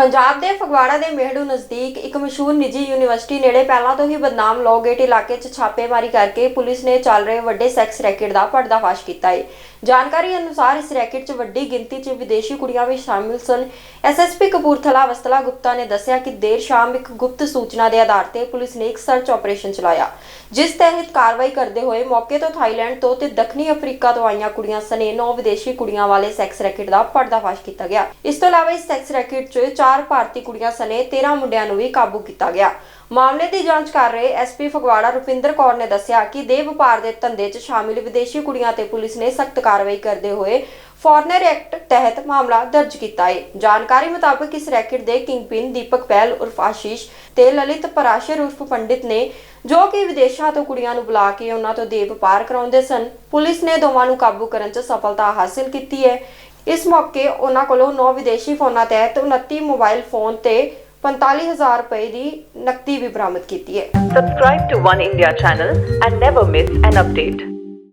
ਪੰਜਾਬ ਦੇ ਫਗਵਾੜਾ ਦੇ ਮੇਹੜੂ ਨਜ਼ਦੀਕ ਇੱਕ ਮਸ਼ਹੂਰ ਨਿੱਜੀ ਯੂਨੀਵਰਸਿਟੀ ਨੇੜੇ ਪਹਿਲਾਂ ਤੋਂ ਹੀ ਬਦਨਾਮ ਲੋਗੇਟ ਇਲਾਕੇ 'ਚ ਛਾਪੇਮਾਰੀ ਕਰਕੇ ਪੁਲਿਸ ਨੇ ਚੱਲ ਰਹੇ ਵੱਡੇ ਸੈਕਸ ਰੈਕੇਟ ਦਾ ਪਰਦਾਫਾਸ਼ ਕੀਤਾ ਹੈ ਜਾਣਕਾਰੀ ਅਨੁਸਾਰ ਇਸ ਰੈਕੇਟ 'ਚ ਵੱਡੀ ਗਿਣਤੀ 'ਚ ਵਿਦੇਸ਼ੀ ਕੁੜੀਆਂ ਵੀ ਸ਼ਾਮਿਲ ਸਨ। ਐਸਐਸਪੀ ਕਪੂਰਥਲਾ ਵਸਤਲਾ ਗੁਪਤਾ ਨੇ ਦੱਸਿਆ ਕਿ ਦੇਰ ਸ਼ਾਮ ਇੱਕ ਗੁਪਤ ਸੂਚਨਾ ਦੇ ਆਧਾਰ ਤੇ ਪੁਲਿਸ ਨੇ ਇੱਕ ਸਰਚ ਆਪਰੇਸ਼ਨ ਚਲਾਇਆ, ਜਿਸ ਤਹਿਤ ਕਾਰਵਾਈ ਕਰਦੇ ਹੋਏ ਮੌਕੇ ਤੋਂ ਥਾਈਲੈਂਡ ਤੋਂ ਤੇ ਦੱਖਣੀ ਅਫਰੀਕਾ ਤੋਂ ਆਈਆਂ ਕੁੜੀਆਂ ਸਨੇ 9 ਵਿਦੇਸ਼ੀ ਕੁੜੀਆਂ ਵਾਲੇ ਸੈਕਸ ਰੈਕੇਟ ਦਾ ਪਰਦਾਫਾਸ਼ ਕੀਤਾ ਗਿਆ। ਇਸ ਤੋਂ ਇਲਾਵਾ ਇਸ ਸੈਕਸ ਰੈਕੇਟ 'ਚ ਚਾਰ ਭਾਰਤੀ ਕੁੜੀਆਂ ਸਨੇ 13 ਮੁੰਡਿਆਂ ਨੂੰ ਵੀ ਕਾਬੂ ਕੀਤਾ ਗਿਆ। ਮਾਮਲੇ ਦੀ ਜਾਂਚ ਕਰ ਰਹੇ ਐਸਪੀ ਫਗਵਾੜਾ ਰੁਪਿੰਦਰ ਕੌਰ ਨੇ ਦੱਸਿਆ ਕਿ ਦੇ ਵਪਾਰ ਦੇ ਧੰਦੇ 'ਚ ਸ਼ਾਮਿਲ ਵਿਦੇਸ਼ੀ ਕੁੜੀਆਂ ਤੇ ਪੁਲਿਸ ਨੇ ਸਖਤ ਕਾਰਵਾਈ ਕਰਦੇ ਹੋਏ ਫੋਰਨਰ ਐਕਟ ਤਹਿਤ ਮਾਮਲਾ ਦਰਜ ਕੀਤਾ ਹੈ ਜਾਣਕਾਰੀ ਮੁਤਾਬਕ ਇਸ ਰੈਕੇਟ ਦੇ ਕਿੰਗਪਿਨ ਦੀਪਕ ਪਹਿਲ ਉਰਫ ਆਸ਼ੀਸ਼ ਤੇ ਲਲਿਤ ਪਰਾਸ਼ਰ ਉਰਫ ਪੰਡਿਤ ਨੇ ਜੋ ਕਿ ਵਿਦੇਸ਼ਾਂ ਤੋਂ ਕੁੜੀਆਂ ਨੂੰ ਬੁਲਾ ਕੇ ਉਹਨਾਂ ਤੋਂ ਦੇ ਵਪਾਰ ਕਰਾਉਂਦੇ ਸਨ। ਪੁਲਿਸ ਨੇ ਦੋਵਾਂ ਨੂੰ ਕਾਬੂ ਕਰਨ 'ਚ ਸਫਲਤਾ ਹਾਸਲ ਕੀਤੀ ਹੈ। ਇਸ ਮੌਕੇ ਉਹਨਾਂ ਕੋਲੋਂ 9 ਵਿਦੇਸ਼ੀ ਫੋਨਾਂ ਤਹਿਤ 29 ਮੋਬਾਈਲ ਫੋਨ ਤੇ 45000 ਰੁਪਏ ਦੀ ਨਕਦੀ ਵੀ ਬਰਾਮਦ ਕੀਤੀ ਹੈ subscribe to One India channel and never miss an update